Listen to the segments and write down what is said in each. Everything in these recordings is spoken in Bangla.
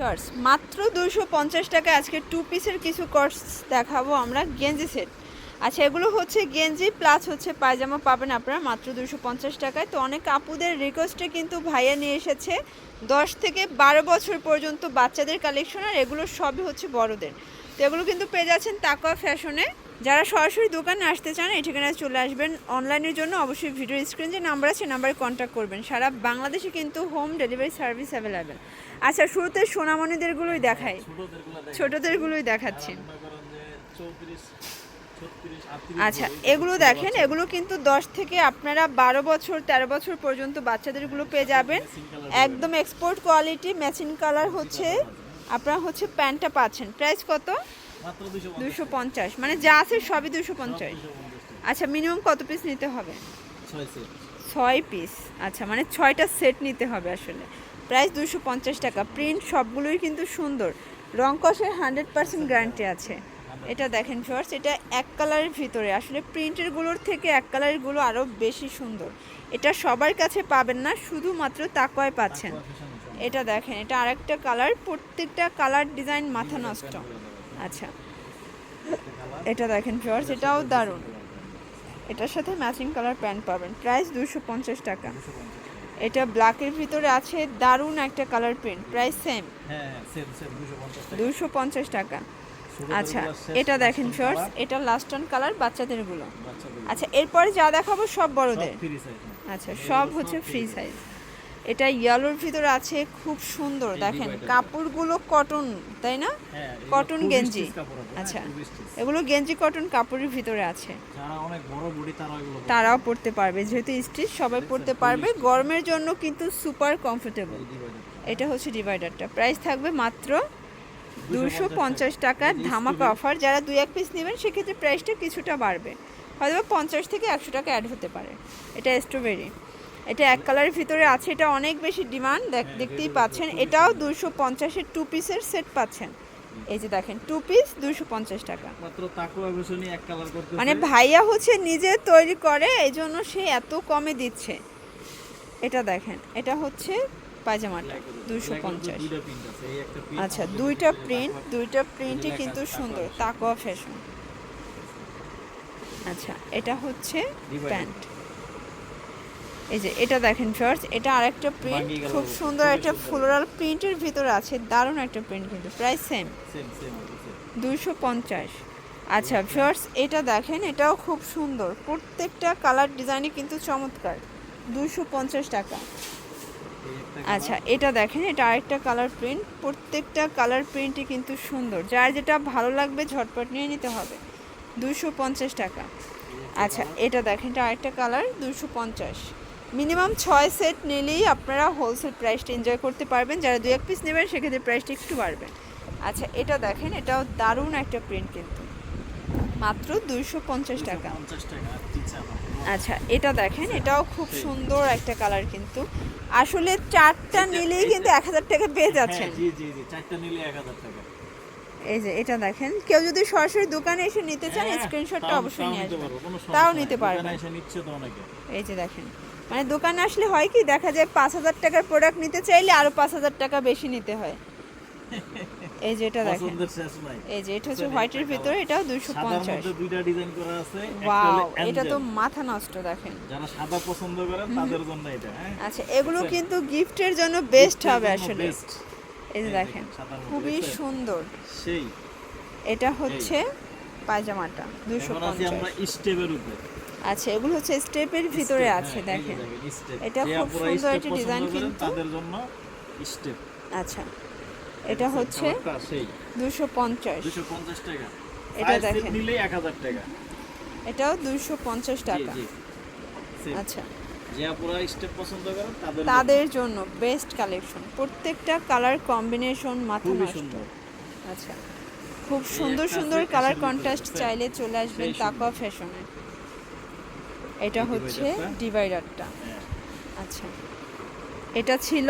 Viewers, মাত্র দুশো পঞ্চাশ টাকা আজকে টু পিসের কিছু কস দেখাবো আমরা গেঞ্জি সেট আচ্ছা এগুলো হচ্ছে গেঞ্জি প্লাস হচ্ছে পায়জামা পাবেন আপনারা মাত্র দুশো পঞ্চাশ টাকায়। তো অনেক আপুদের রিকোয়েস্টে কিন্তু ভাইয়া নিয়ে এসেছে দশ থেকে বারো বছর পর্যন্ত বাচ্চাদের কালেকশন আর এগুলো সবই হচ্ছে বড়দের। তো এগুলো কিন্তু পেয়ে যাচ্ছেন তাকোয়া ফ্যাশনে যারা সরাসরি দোকানে আসতে চান, এই ঠিকানায় চলে আসবেন। অনলাইনের জন্য অবশ্যই ভিডিও স্ক্রিন যে নাম্বার আছে নাম্বারে কন্ট্যাক্ট করবেন। সারা বাংলাদেশে কিন্তু হোম ডেলিভারি সার্ভিস অ্যাভেলেবেল আচ্ছা শুরুতে সোনামণিদেরগুলোই দেখাই। ছোটদেরগুলোই দেখাচ্ছি। আচ্ছা এগুলো দেখেন, এগুলো কিন্তু দশ থেকে আপনারা বারো বছর, তেরো বছর পর্যন্ত বাচ্চাদেরগুলো পেয়ে যাবেন। একদম এক্সপোর্ট কোয়ালিটি ম্যাচিং কালার হচ্ছে, আপনারা হচ্ছে প্যান্টটা পাচ্ছেন। প্রাইস কত? দুশো পঞ্চাশ। মানে যা আছে সবই দুশো পঞ্চাশ। আচ্ছা মিনিমাম কত পিস নিতে হবে? ছয় পিস আচ্ছা মানে ছয়টা সেট নিতে হবে আসলে। প্রাইস দুশো পঞ্চাশ টাকা। প্রিন্ট সবগুলোই কিন্তু সুন্দর। রং কষের হান্ড্রেড পার্সেন্ট গ্যারান্টি আছে। এটা দেখেন ফার্স্ট এটা এক কালারের ভিতরে। আসলে প্রিন্টেরগুলোর থেকে এক কালারগুলো আরও বেশি সুন্দর। এটা সবার কাছে পাবেন না শুধুমাত্র তাকয় পাচ্ছেন এটা দেখেন এটা আরেকটা কালার প্রত্যেকটা কালার ডিজাইন মাথা নষ্ট। আচ্ছা। এটা দেখেন ফার্স্ট এটাও দারুণ। এটার সাথে ম্যাচিং কালার প্যান্ট পাবেন। প্রাইস দুশো পঞ্চাশ টাকা। এটা ব্ল্যাকের ভিতরে আছে দারুণ একটা কালার প্রিন্ট প্রাইস সেম হ্যাঁ দুশো পঞ্চাশ টাকা। আচ্ছা এটা দেখেন শর্টস এটা লাস্ট অন কালার বাচ্চাদেরগুলো। আচ্ছা এরপরে যা দেখাবো সব বড়দের। আচ্ছা সব হচ্ছে ফ্রি সাইজ এটা ইয়েলোর ভিতরে আছে খুব সুন্দর দেখেন। কাপড়গুলো কটন তাই না? কটন গেঞ্জি। আচ্ছা। আচ্ছা এগুলো গেঞ্জি কটন কাপড়ের ভিতরে আছে। তারাও পড়তে পারবে। যেহেতু স্টিচ সবাই পড়তে পারবে। গরমের জন্য কিন্তু সুপার কমফোর্টেবল এটা হচ্ছে ডিভাইডারটা প্রাইস থাকবে মাত্র দুশো পঞ্চাশ টাকার ধামাকা অফার যারা দুই এক পিস নেবেন সেক্ষেত্রে প্রাইসটা কিছুটা বাড়বে। হয়তো পঞ্চাশ থেকে একশো টাকা অ্যাড হতে পারে। এটা স্ট্রবেরি এটা এক কালারের ভিতরে আছে এটা অনেক বেশি ডিমান্ড দেখতেই পাচ্ছেন। এটাও দুশো পঞ্চাশের টু পিসের সেট পাচ্ছেন। এই যে দেখেন টু পিস দুশো পঞ্চাশ টাকা। মানে ভাইয়া হচ্ছে নিজে তৈরি করে এই জন্য সে এত কমে দিচ্ছে। এটা দেখেন এটা হচ্ছে পায়জামাটা দুশো পঞ্চাশ। আচ্ছা দুইটা প্রিন্ট দুইটা প্রিন্টই কিন্তু সুন্দর। তাকোয়া ফ্যাশন আচ্ছা এটা হচ্ছে প্যান্ট। এই যে এটা দেখেন ফার্স্ট এটা আরেকটা প্রিন্ট খুব সুন্দর একটা ফ্লোরাল প্রিন্টের ভিতরে আছে দারুণ একটা প্রিন্ট কিন্তু প্রাইস সেম। দুশো পঞ্চাশ। আচ্ছা ফার্স্ট এটা দেখেন এটাও খুব সুন্দর। প্রত্যেকটা কালার ডিজাইনই কিন্তু চমৎকার দুশো পঞ্চাশ টাকা। আচ্ছা এটা দেখেন এটা আরেকটা কালার প্রিন্ট প্রত্যেকটা কালার প্রিন্টই কিন্তু সুন্দর। যার যেটা ভালো লাগবে ঝটপট নিয়ে নিতে হবে দুশো পঞ্চাশ টাকা। আচ্ছা এটা দেখেন এটা আরেকটা কালার দুশো পঞ্চাশ। মিনিমাম ছয় সেট নিলেই আপনারা হোলসেল প্রাইসটা এনজয় করতে পারবেন। যারা দু এক পিস নেবেন সেক্ষেত্রে প্রাইসটা একটু বাড়বে আচ্ছা এটা দেখেন এটাও দারুণ একটা প্রিন্ট কিন্তু। মাত্র দুইশো পঞ্চাশ টাকা। 50 টাকা আর কি চাপ আচ্ছা এটা দেখেন এটাও খুব সুন্দর একটা কালার কিন্তু। আসলে চারটা নিলেই কিন্তু এক হাজার টাকা পেয়ে যাচ্ছেন। হ্যাঁ, জি জি জি চারটা নিলে 1000 টাকা। এই যে এটা দেখেন কেউ যদি সরাসরি দোকানে এসে নিতে চান হ্যাঁ, স্ক্রিনশটটা অবশ্যই নিয়ে আসবেন। তাও নিতে পারবেন। এই যে দেখেন মানে দোকানে আসলে হয় কি দেখা যায় পাঁচ হাজার টাকার প্রোডাক্ট নিতে চাইলে আরও পাঁচ হাজার টাকা বেশি নিতে হয়। এই যে এটা দেখেন। এই যে এটা হচ্ছে হোয়াইটের ভিতরে এটাও দুশো সাদার পঞ্চাশ। মধ্যে দুইটা ডিজাইন করা আছে ওয়াও এটা তো মাথা নষ্ট দেখেন। যারা সাদা পছন্দ করেন তাদের জন্য এটা হ্যাঁ? আচ্ছা এগুলো কিন্তু গিফটের জন্য বেস্ট হবে আসলে। এই যে দেখেন খুবই সুন্দর। সেই। এটা হচ্ছে পায়জামাটা দুশো এখন আছি আমরা পঞ্চাশ। স্টেপের উপরে। আচ্ছা এগুলো হচ্ছে স্টেপের ভিতরে আছে হ্যাঁ, যে দেখেন। এটা খুব সুন্দর একটা করেন, কিন্তু। তাদের জন্য স্টেপ। আচ্ছা এটা হচ্ছে সেই। দুশো পঞ্চাশ। 250 টাকা। এটা দেখেন। নিলেই 1000 টাকা। এটাও দুশো পঞ্চাশ জি টাকা। জি। আচ্ছা। যে আপুরা স্টেপ পছন্দ করেন তাদের তাদের জন্য বেস্ট কালেকশন প্রত্যেকটা কালার কম্বিনেশন মাথা নষ্ট। সুন্দর। আচ্ছা। খুব সুন্দর সুন্দর কালার কন্ট্রাস্ট চাইলে চলে আসবেন তাকওয়া ফ্যাশনে এটা হচ্ছে ডিভাইডারটা হ্যাঁ। আচ্ছা। এটা ছিল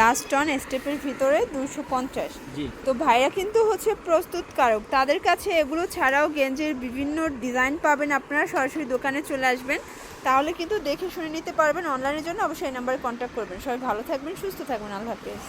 লাস্ট অন স্টেপের ভিতরে দুশো পঞ্চাশ। তো ভাইরা কিন্তু হচ্ছে প্রস্তুতকারক। তাদের কাছে এগুলো ছাড়াও গেঞ্জের বিভিন্ন ডিজাইন পাবেন আপনারা। সরাসরি দোকানে চলে আসবেন। তাহলে কিন্তু দেখে শুনে নিতে পারবেন। অনলাইনের জন্য অবশ্যই নাম্বারে কন্ট্যাক্ট করবেন। সবাই ভালো থাকবেন সুস্থ থাকবেন। আল্লাহ হাফেজ।